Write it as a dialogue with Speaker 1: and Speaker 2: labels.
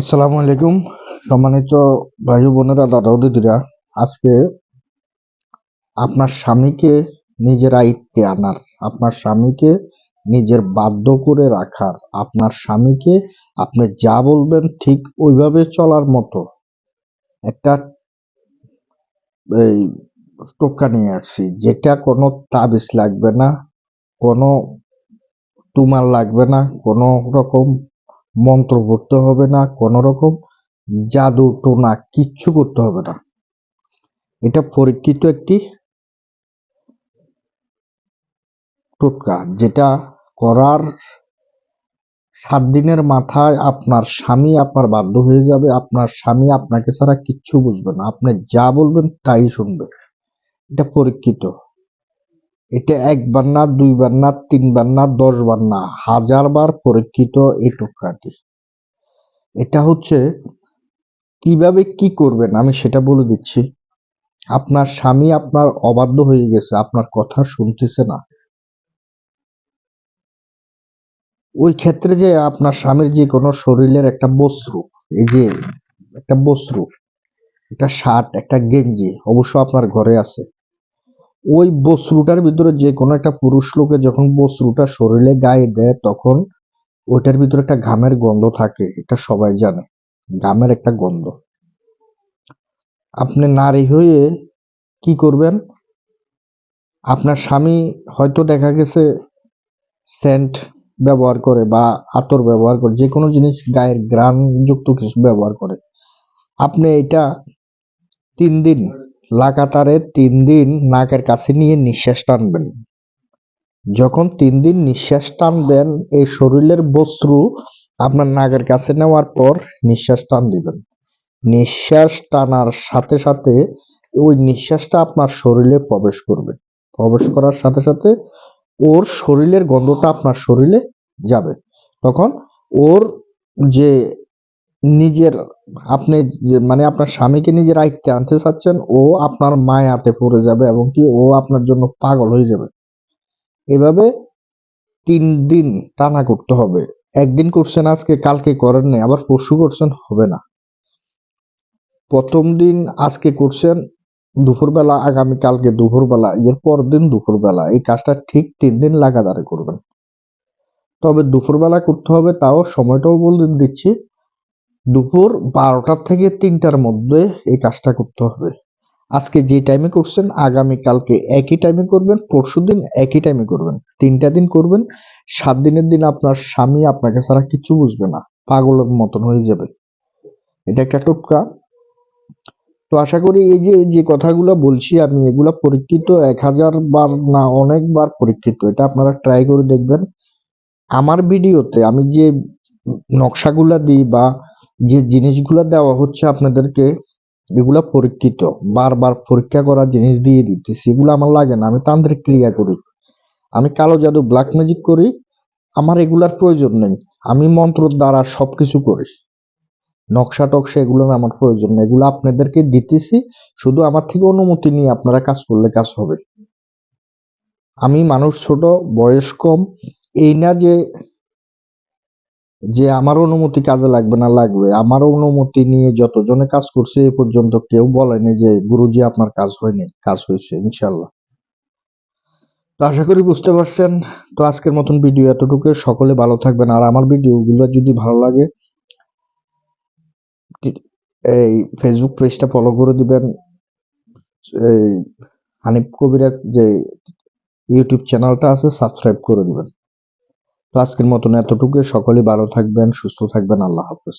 Speaker 1: আসসালামু আলাইকুম। সম্মানিত ভাই বোনেরা, দাদা দিদিরা, আজকে আপনার স্বামীকে নিজের আয়ত্তে আনার, আপনার স্বামীকে নিজের বাধ্য করে রাখার, আপনার স্বামীকে আপনি যা বলবেন ঠিক ওইভাবে চলার মতো একটা এই টোকা নিয়ে আসছি। যেটা কোনো তাবিজ লাগবে না, কোনো তুমার লাগবে না, কোনো রকম মন্ত্র পড়তে হবে না কোনো রকম জাদু টোনা কিচ্ছু করতে হবে না। এটা পরীক্ষিত একটি টোটকা, যেটা করার সাত দিনের মাথায় আপনার স্বামী আপনার বাধ্য হয়ে যাবে, আপনার স্বামী আপনাকে ছাড়া কিচ্ছু বুঝবে না, আপনি যা বলবেন তাই শুনবে। এটা পরীক্ষিত। এটা একবার না, দুইবার না, তিনবার না, দশবার না হাজার বার পরীক্ষিত এই টোটকাটি এটা হচ্ছে কীভাবে কি করবেন, আমি সেটা বলে দিচ্ছি। আপনার স্বামী আপনার অবাধ্য হয়ে গেছে, আপনার কথা শুনতেছে না। ওই ক্ষেত্রে যে আপনার স্বামীর যে কোনো শরীরের একটা বস্ত্র, এই যে একটা বস্ত্র, একটা শার্ট, একটা গেঞ্জি, অবশ্য আপনার ঘরে আছে। ওই বস্ত্রটার ভিতরে যে কোনো একটা পুরুষ লোকে যখন বস্ত্রটা শরীরে গায়ে দেয়, তখন ওইটার ভিতরে একটা ঘামের গন্ধ থাকে, এটা সবাই জানে। ঘামের একটা গন্ধ। আপনি নারী হয়ে কি করবেন? আপনার স্বামী হয়তো দেখা গেছে সেন্ট ব্যবহার করে বা আতর ব্যবহার করে যে কোনো জিনিস গায়ের গ্রান যুক্ত কিছু ব্যবহার করে। আপনি এটা তিন দিন লাগাতারে তিন দিন নাকের কাছে নিয়ে নিঃশ্বাস টানবেন। যখন তিন দিন নিঃশ্বাস টানবেন, এই শরীরের বস্ত্র আপনার নাকের কাছে নেওয়ার পর নিঃশ্বাস টান দিবেন। নিঃশ্বাস টানার সাথে সাথে ওই নিঃশ্বাসটা আপনার শরীরে প্রবেশ করবে। প্রবেশ করার সাথে সাথে ওর শরীরের গন্ধটা আপনার শরীরে যাবে। তখন ওর যে নিজের, আপনি মানে আপনার স্বামীকে নিজের আয়ত্তে আনতে চাচ্ছেন, ও আপনার মায়ের মায়াতে পড়ে যাবে এবং কি ও আপনার জন্য পাগল হয়ে যাবে। এভাবে তিন দিন টানা করতে হবে। একদিন করছেন, আজকে কালকে করেন নাই, আবার পরশু করছেন, হবে না। প্রথম দিন আজকে করছেন, দুপুরবেলা, আগামী কালকে দুপুরবেলা, এর পর দিন দুপুরবেলা, এই কাজটা ঠিক তিন দিন লাগাতারে করবেন। তবে দুপুরবেলা করতে হবে, তাও সময়টাও বলে দিচ্ছি দুপুর বারোটার থেকে তিনটার মধ্যে এই কাজটা করতে হবে। আজকে যে টাইমে করছেন, আগামী কালকে একই টাইমে করবেন, পরশু দিন একই টাইমে করবেন। তিনটা দিন করবেন, সাত দিনের দিন আপনার স্বামী আপনাকে ছাড়া কিছু বুঝবে না। পাগলের মতন হয়ে যাবে। এটা একটা টোটকা। তো আশা করি এই যে যে কথাগুলো বলছি আমি, এগুলা পরীক্ষিত এক হাজার বার না অনেকবার পরীক্ষিত। এটা আপনারা ট্রাই করে দেখবেন। আমার ভিডিওতে আমি যে নকশাগুলা দিই বা যে জিনিসগুলো দেওয়া হচ্ছে আপনাদেরকে, এগুলা পরীক্ষিত। বারবার পরীক্ষা করা জিনিস দিয়ে দিতেছি, এগুলো আমার লাগে না, আমি তান্ত্রিক ক্রিয়া করি। আমি কালো জাদু ব্ল্যাক ম্যাজিক করি, আমার এগুলার প্রয়োজন নেই। আমি মন্ত্র দ্বারা সবকিছু করি। নকশা টকশা এগুলো আমার প্রয়োজন নেই। এগুলো আপনাদেরকে দিতেছি, শুধু আমার থেকে অনুমতি নিয়ে আপনারা কাজ করলে কাজ হবে। আমি মানুষ ছোট, বয়স কম, এই না যে যে আমার অনুমতি কাজে লাগবে না, লাগবে। আমার অনুমতি নিয়ে যতজনে কাজ করছে এ পর্যন্ত কেউ বলেনি যে, গুরুজি, আপনার কাজ হয়নি। কাজ হয়েছে ইনশাল্লাহ তো আশা করি বুঝতে পারছেন। তো আজকের মতন ভিডিও এতটুকু সকলে ভালো থাকবেন। আর আমার ভিডিওগুলো যদি ভালো লাগে এই ফেসবুক পেজটা ফলো করে দিবেন। এই হানিফ কবিরা যে ইউটিউব চ্যানেলটা আছে সাবস্ক্রাইব করে দিবেন। তো আজকের মতন এতটুকু সকলে ভালো থাকবেন সুস্থ থাকবেন। আল্লাহ হাফেজ।